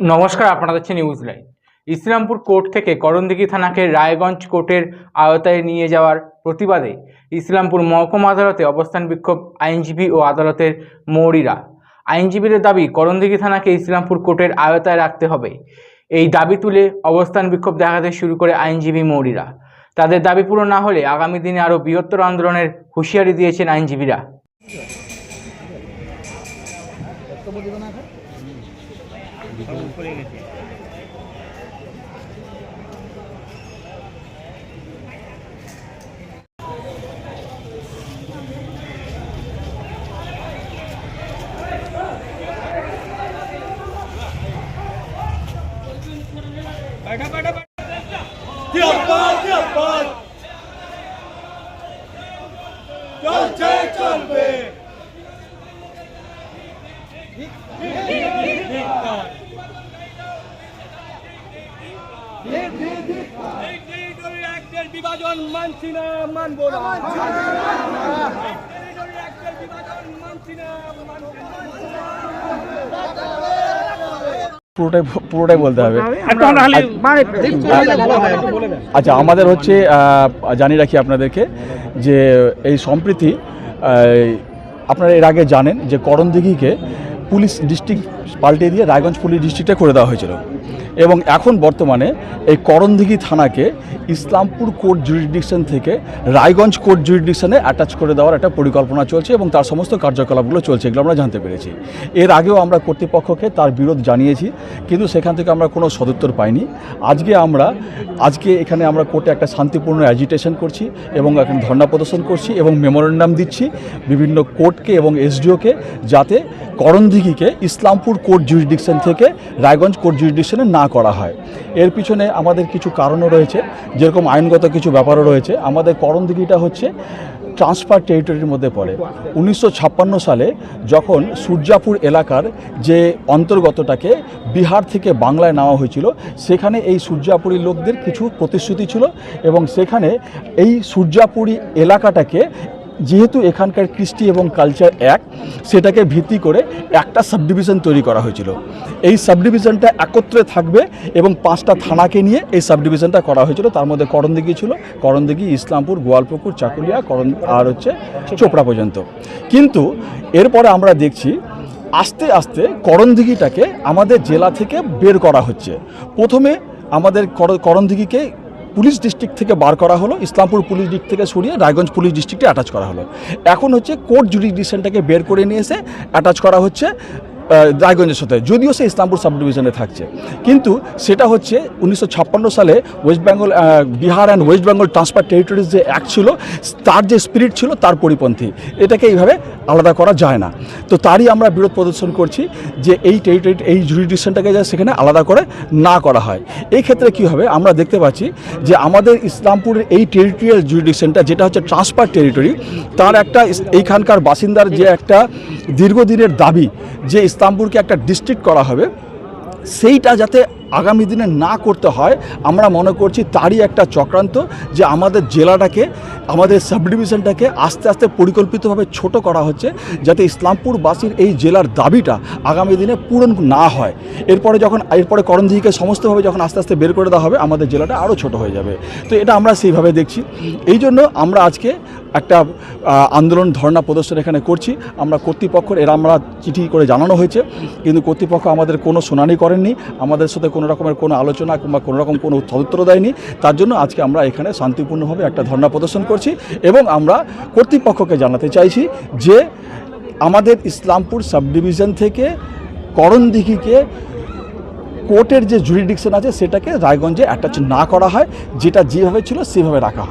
নমস্কার, আপনারা দেখছেন নিউজ লাইভ ইসলামপুর কোর্ট থেকে করণদিঘি থানাকে রায়গঞ্জ কোর্টের আওতায় নিয়ে যাওয়ার প্রতিবাদে ইসলামপুর মহকুমা আদালতে অবস্থান বিক্ষোভ আইনজীবী ও আদালতের মৌরিরা আইনজীবীদের দাবি, করণদিঘি থানাকে ইসলামপুর কোর্টের আওতায় রাখতে হবে। এই দাবি তুলে অবস্থান বিক্ষোভ দেখাতে শুরু করে আইনজীবী মৌরিরা তাদের দাবি পূরণ না হলে আগামী দিনে আরও বৃহত্তর আন্দোলনের হুঁশিয়ারি দিয়েছেন আইনজীবীরা। জিয়াবাদ জিয়াবাদ চলছে চলবে এই টেরিটরি অ্যাক্টের বিভাজন মানছি না মানবো না। পুরোটাই পুরোটাই বলতে হবে। আচ্ছা আমাদের হচ্ছে জানিয়ে রাখি আপনাদেরকে যে এই সম্প্রীতি আপনারা এর আগে জানেন যে করণদিঘিকে পুলিশ ডিস্ট্রিক্ট পাল্টে দিয়ে রায়গঞ্জ পুলিশ ডিস্ট্রিক্টে করে দেওয়া হয়েছিল। এবং এখন বর্তমানে এই করণদিঘি থানাকে ইসলামপুর কোর্ট জুরিডিকশন থেকে রায়গঞ্জ কোর্ট জুরিডিকশনে অ্যাটাচ করে দেওয়ার একটা পরিকল্পনা চলছে এবং তার সমস্ত কার্যকলাপগুলো চলছে, এগুলো আমরা জানতে পেরেছি। এর আগেও আমরা কর্তৃপক্ষকে তার বিরোধ জানিয়েছি, কিন্তু সেখান থেকে আমরা কোনো সদুত্তর পাইনি। আজকে আমরা, আজকে এখানে আমরা কোর্টে একটা শান্তিপূর্ণ অ্যাজিটেশন করছি এবং এখানে ধর্ণা প্রদর্শন করছি এবং মেমোরেন্ডাম দিচ্ছি বিভিন্ন কোর্টকে এবং এসডিওকে যাতে করণদিঘিকে ইসলামপুর কোর্ট জুরিডিকশন থেকে রায়গঞ্জ কোর্ট জুরিডিকশনে না করা হয়। এর পিছনে আমাদের কিছু কারণও রয়েছে, যেরকম আইনগত কিছু ব্যাপারও রয়েছে। আমাদের করণদিঘিটা হচ্ছে ট্রান্সফার টেরিটরির মধ্যে পড়ে। উনিশশো ছাপ্পান্ন সালে যখন সূর্যাপুর এলাকার যে অন্তর্গতটাকে বিহার থেকে বাংলায় নেওয়া হয়েছিল, সেখানে এই সূর্যাপুরী লোকদের কিছু প্রতিশ্রুতি ছিল এবং সেখানে এই সূর্যাপুরী এলাকাটাকে যেহেতু এখানকার কৃষ্টি এবং কালচার এক, সেটাকে ভিত্তি করে একটা সাবডিভিশন তৈরি করা হয়েছিল। এই সাবডিভিশনটা একত্রে থাকবে এবং পাঁচটা থানাকে নিয়ে এই সাবডিভিশনটা করা হয়েছিল। তার মধ্যে করণদিঘি ছিল, করণদিঘি, ইসলামপুর, গোয়ালপুকুর, চাকুলিয়া, করণ, আর হচ্ছে চোপড়া পর্যন্ত। কিন্তু এরপরে আমরা দেখছি আস্তে আস্তে করণদিঘিটাকে আমাদের জেলা থেকে বের করা হচ্ছে। প্রথমে আমাদের কর- করণদিঘিকে পুলিশ ডিস্ট্রিক্ট থেকে বার করা হলো, ইসলামপুর পুলিশ ডিস্ট্রিক্ট থেকে সরিয়ে রায়গঞ্জ পুলিশ ডিস্ট্রিক্টে অ্যাটাচ করা হলো। এখন হচ্ছে কোর্ট জুডিডিকশনটাকে বের করে নিয়ে এসে অ্যাটাচ করা হচ্ছে রায়গঞ্জের সাথে। যদিও সে ইসলামপুর সাব ডিভিশনে থাকছে। কিন্তু সেটা হচ্ছে উনিশশো ছাপ্পান্ন সালে West Bengal Bihar and West Bengal transfer territories যে অ্যাক্ট ছিল, তার যে স্পিরিট ছিল, তার পরিপন্থী। এটাকে এইভাবে আলাদা করা যায় না। তো তারই আমরা বিরোধ প্রদর্শন করছি যে এই টেরিটরি এই জুরিডিকশনটাকে যা সেখানে আলাদা করে না করা হয়। এই ক্ষেত্রে কি হবে? আমরা দেখতে পাচ্ছি যে আমাদের ইসলামপুরের এই টেরিটোরিয়াল জুরিডিকশনটা যেটা হচ্ছে ট্রান্সফার টেরিটরি তার একটা এইখানকার বাসিন্দার যে একটা দীর্ঘদিনের দাবি, যে ইসলামপুরকে একটা ডিস্ট্রিক্ট করা হবে। সেইটা যাতে আগামী দিনে না করতে হয়, আমরা মনে করছি তারই একটা চক্রান্ত যে আমাদের জেলাটাকে, আমাদের সাবডিভিশনটাকে আস্তে আস্তে পরিকল্পিতভাবে ছোট করা হচ্ছে যাতে ইসলামপুরবাসীর এই জেলার দাবিটা আগামী দিনে পূরণ না হয়। এরপরে যখন, এরপরে করণদিঘিকে সমস্তভাবে যখন আস্তে আস্তে বের করে দেওয়া হবে, আমাদের জেলাটা আরও ছোট হয়ে যাবে। তো এটা আমরা সেইভাবে দেখছি। এই জন্য আমরা আজকে একটা আন্দোলন ধর্ণা প্রদর্শন এখানে করছি। আমরা কর্তৃপক্ষের, এরা আমরা চিঠি করে জানানো হয়েছে। কিন্তু কর্তৃপক্ষ আমাদের কোনো শুনানি করেননি। আমাদের সাথে কোনো রকমের কোনো আলোচনা কিংবা কোনো রকম কোনো উত্তর দেয়নি। তার জন্য আজকে আমরা এখানে শান্তিপূর্ণভাবে একটা ধর্ণা প্রদর্শন করছি এবং আমরা কর্তৃপক্ষকে জানাতে চাইছি যে আমাদের ইসলামপুর সাব ডিভিশন থেকে করণদিঘিকে কোর্টের যে জুরিডিকশন আছে সেটাকে রায়গঞ্জে অ্যাটাচ না করা হয়, যেটা যেভাবে ছিল সেভাবে রাখা হয়।